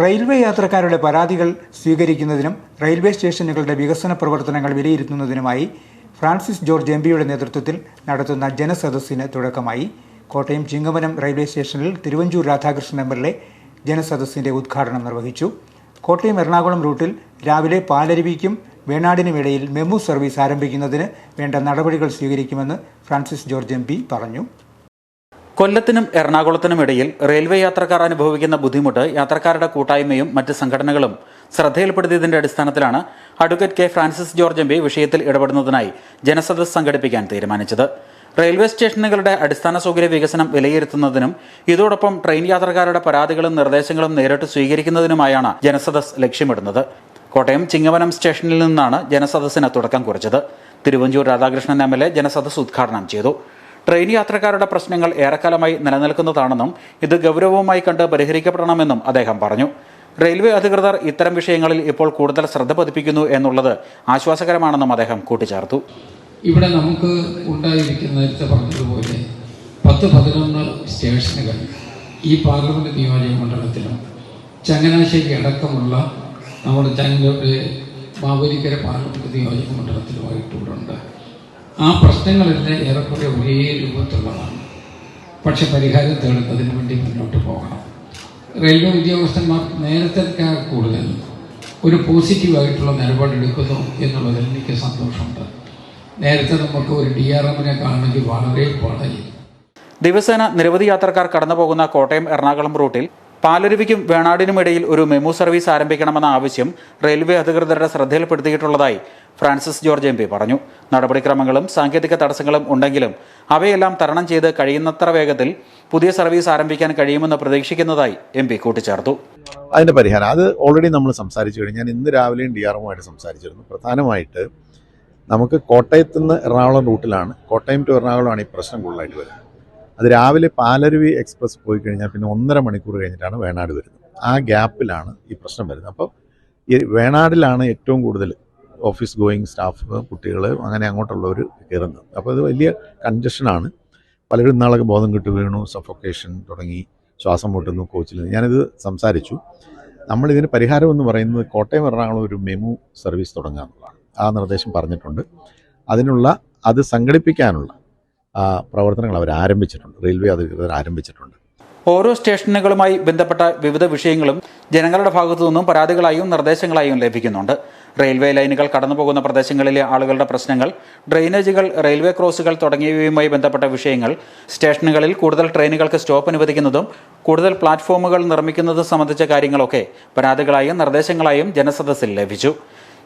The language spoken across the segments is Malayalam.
റെയിൽവേ യാത്രക്കാരുടെ പരാതികൾ സ്വീകരിക്കുന്നതിനും റെയിൽവേ സ്റ്റേഷനുകളുടെ വികസന പ്രവർത്തനങ്ങൾ വിലയിരുത്തുന്നതിനുമായി ഫ്രാൻസിസ് ജോർജ് എം പിയുടെ നേതൃത്വത്തിൽ നടത്തുന്ന ജനസദസ്സിന് തുടക്കമായി. കോട്ടയം ചിങ്ങമനം റെയിൽവേ സ്റ്റേഷനിൽ Thiruvanchoor Radhakrishnan M L A ജനസദസ്സിന്റെ ഉദ്ഘാടനം നിർവഹിച്ചു. കോട്ടയം എറണാകുളം റൂട്ടിൽ രാവിലെ പാലരുവിക്കും വേണാടിനുമിടയിൽ മെമു സർവീസ് ആരംഭിക്കുന്നതിന് വേണ്ട നടപടികൾ സ്വീകരിക്കുമെന്ന് ഫ്രാൻസിസ് ജോർജ് എം പറഞ്ഞു. കൊല്ലത്തിനും എറണാകുളത്തിനും ഇടയിൽ റെയിൽവേ യാത്രക്കാർ അനുഭവിക്കുന്ന ബുദ്ധിമുട്ട് യാത്രക്കാരുടെ കൂട്ടായ്മയും മറ്റ് സംഘടനകളും ശ്രദ്ധയിൽപ്പെടുത്തിയതിന്റെ അടിസ്ഥാനത്തിലാണ് advocate K Francis George M വിഷയത്തിൽ ഇടപെടുന്നതിനായി ജനസദസ് സംഘടിപ്പിക്കാൻ തീരുമാനിച്ചത്. റെയിൽവേ സ്റ്റേഷനുകളുടെ അടിസ്ഥാന സൗകര്യ വികസനം വിലയിരുത്തുന്നതിനും ഇതോടൊപ്പം ട്രെയിൻ യാത്രക്കാരുടെ പരാതികളും നിർദ്ദേശങ്ങളും നേരിട്ട് സ്വീകരിക്കുന്നതിനുമായാണ് ജനസദസ് ലക്ഷ്യമിടുന്നത്. കോട്ടയം ചിങ്ങവനം സ്റ്റേഷനിൽ നിന്നാണ് ജനസദസ്സിന് തുടക്കം കുറിച്ചത്. Thiruvanchoor Radhakrishnan M L A ജനസദസ് ഉദ്ഘാടനം ചെയ്തു. ട്രെയിൻ യാത്രക്കാരുടെ പ്രശ്നങ്ങൾ ഏറെക്കാലമായി നിലനിൽക്കുന്നതാണെന്നും ഇത് ഗൗരവമായി കണ്ട് പരിഹരിക്കപ്പെടണമെന്നും അദ്ദേഹം പറഞ്ഞു. റെയിൽവേ അധികൃതർ ഇത്തരം വിഷയങ്ങളിൽ ഇപ്പോൾ കൂടുതൽ ശ്രദ്ധ പതിപ്പിക്കുന്നു എന്നുള്ളത് ആശ്വാസകരമാണെന്നും അദ്ദേഹം കൂട്ടിച്ചേർത്തു. ഇവിടെ നമുക്ക് ഉണ്ടായിരിക്കുന്ന പറഞ്ഞതുപോലെ പത്ത് പതിനൊന്ന് സ്റ്റേഷനുകൾ ഈ പാർലമെന്റ് നിയോജക മണ്ഡലത്തിലും ചങ്ങനാശ്ശേരി അടക്കമുള്ള നമ്മുടെ ചങ്ങയുടെ മാവേലിക്കര പാർലമെന്റ് നിയോജക മണ്ഡലത്തിലുമായിട്ട് ഇവിടെ ഉണ്ട്. ആ പ്രശ്നങ്ങളെല്ലാം ഏറെക്കുറെ ഒരേ രൂപത്തിലുള്ളതാണ്. പക്ഷെ പരിഹാരം തേടുന്നതിന് വേണ്ടി മുന്നോട്ട് പോകണം. റെയിൽവേ ഉദ്യോഗസ്ഥന്മാർ നേരത്തെ കൂടുതൽ ഒരു പോസിറ്റീവായിട്ടുള്ള നിലപാടെടുക്കുന്നു എന്നുള്ളതിൽ എനിക്ക് സന്തോഷമുണ്ട്. നേരത്തെ നമുക്ക് ഒരു ഡി ആർ എമ്മിനെ കാണണമെങ്കിൽ വളരെ പാടായി. ദിവസേന നിരവധി യാത്രക്കാർ കടന്നുപോകുന്ന കോട്ടയം എറണാകുളം റൂട്ടിൽ പാലരുവിക്കും വേണാടിനും ഇടയിൽ ഒരു മെമു സർവീസ് ആരംഭിക്കണമെന്ന ആവശ്യം റെയിൽവേ അധികൃതരുടെ ശ്രദ്ധയിൽപ്പെടുത്തിയിട്ടുള്ളതായി ഫ്രാൻസിസ് ജോർജ് എം പറഞ്ഞു. നടപടിക്രമങ്ങളും സാങ്കേതിക തടസ്സങ്ങളും ഉണ്ടെങ്കിലും അവയെല്ലാം തരണം ചെയ്ത് കഴിയുന്നത്ര വേഗത്തിൽ പുതിയ സർവീസ് ആരംഭിക്കാൻ കഴിയുമെന്ന് പ്രതീക്ഷിക്കുന്നതായി എം കൂട്ടിച്ചേർത്തു. അതിന്റെ പരിഹാരം അത് ഓൾറെഡി നമ്മൾ സംസാരിച്ചു കഴിഞ്ഞു. ഞാൻ ഇന്ന് രാവിലെയും ഡി ആറുമായിട്ട് സംസാരിച്ചിരുന്നു. പ്രധാനമായിട്ട് നമുക്ക് കോട്ടയത്ത് നിന്ന് എറണാകുളം റൂട്ടിലാണ്. കോട്ടയം ടു എറണാകുളമാണ് ഈ പ്രശ്നം കൂടുതലായിട്ട് വരുന്നത്. അത് രാവിലെ പാലരുവി എക്സ്പ്രസ് പോയി കഴിഞ്ഞാൽ പിന്നെ ഒന്നര മണിക്കൂർ കഴിഞ്ഞിട്ടാണ് വേണാട് വരുന്നത്. ആ ഗ്യാപ്പിലാണ് ഈ പ്രശ്നം വരുന്നത്. അപ്പോൾ ഈ വേണാടിലാണ് ഏറ്റവും കൂടുതൽ ഓഫീസ് ഗോയിങ് സ്റ്റാഫ് കുട്ടികൾ അങ്ങനെ അങ്ങോട്ടുള്ളവർ കയറുന്നത്. അപ്പോൾ അത് വലിയ കൺജഷനാണ് പലരും ഇന്നാളൊക്കെ ബോധം കിട്ടു വീണു സഫൊക്കേഷൻ തുടങ്ങി ശ്വാസം മുട്ടുന്നു കോച്ചിൽ ഞാനിത് സംസാരിച്ചു. നമ്മളിതിന് പരിഹാരം എന്ന് പറയുന്നത് കോട്ടയം എറണാകുളം ഒരു മെമു സർവീസ് തുടങ്ങുക എന്നുള്ളതാണ് ആ നിർദ്ദേശം പറഞ്ഞിട്ടുണ്ട്. അതിനുള്ള അത് സംഘടിപ്പിക്കാനുള്ള പ്രവർത്തനങ്ങൾ അവർ ആരംഭിച്ചിട്ടുണ്ട്. റെയിൽവേ അധികൃതർ ആരംഭിച്ചിട്ടുണ്ട്. ഓരോ സ്റ്റേഷനുകളുമായി ബന്ധപ്പെട്ട വിവിധ വിഷയങ്ങളും ജനങ്ങളുടെ ഭാഗത്തു നിന്നും പരാതികളായും നിർദ്ദേശങ്ങളായും ലഭിക്കുന്നുണ്ട്. റെയിൽവേ ലൈനുകൾ കടന്നുപോകുന്ന പ്രദേശങ്ങളിലെ ആളുകളുടെ പ്രശ്നങ്ങൾ ഡ്രെയിനേജുകൾ റെയിൽവേ ക്രോസുകൾ തുടങ്ങിയവയുമായി ബന്ധപ്പെട്ട വിഷയങ്ങൾ സ്റ്റേഷനുകളിൽ കൂടുതൽ ട്രെയിനുകൾക്ക് സ്റ്റോപ്പ് അനുവദിക്കുന്നതും കൂടുതൽ പ്ലാറ്റ്ഫോമുകൾ നിർമ്മിക്കുന്നതും സംബന്ധിച്ച കാര്യങ്ങളൊക്കെ പരാതികളായും നിർദ്ദേശങ്ങളായും ജനസദസ്സിൽ ലഭിച്ചു.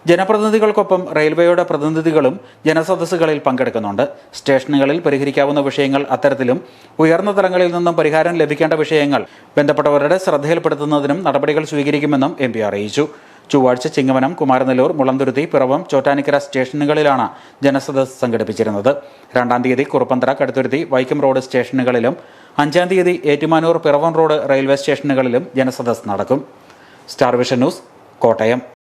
ജനപ്രതിനിധികൾക്കൊപ്പം റെയിൽവേയുടെ പ്രതിനിധികളും ജനസദസ്സുകളിൽ പങ്കെടുക്കുന്നുണ്ട്. സ്റ്റേഷനുകളിൽ പരിഹരിക്കാവുന്ന വിഷയങ്ങൾ അത്തരത്തിലും ഉയർന്ന തലങ്ങളിൽ നിന്നും പരിഹാരം ലഭിക്കേണ്ട വിഷയങ്ങൾ ബന്ധപ്പെട്ടവരുടെ ശ്രദ്ധയിൽപ്പെടുത്തുന്നതിനും നടപടികൾ സ്വീകരിക്കുമെന്നും എം അറിയിച്ചു. ചൊവ്വാഴ്ച ചിങ്ങവനം കുമാരനെല്ലൂർ മുളന്തുരുത്തി പിറവം ചോറ്റാനിക്കര സ്റ്റേഷനുകളിലാണ് ജനസദസ് സംഘടിപ്പിച്ചിരുന്നത്. രണ്ടാം തീയതി കുറുപ്പന്തറ കടുത്തുരുത്തി വൈക്കം റോഡ് സ്റ്റേഷനുകളിലും അഞ്ചാം തീയതി ഏറ്റുമാനൂർ പിറവം റോഡ് റെയിൽവേ സ്റ്റേഷനുകളിലും ജനസദസ് നടക്കും. Star Vision News Kottayam.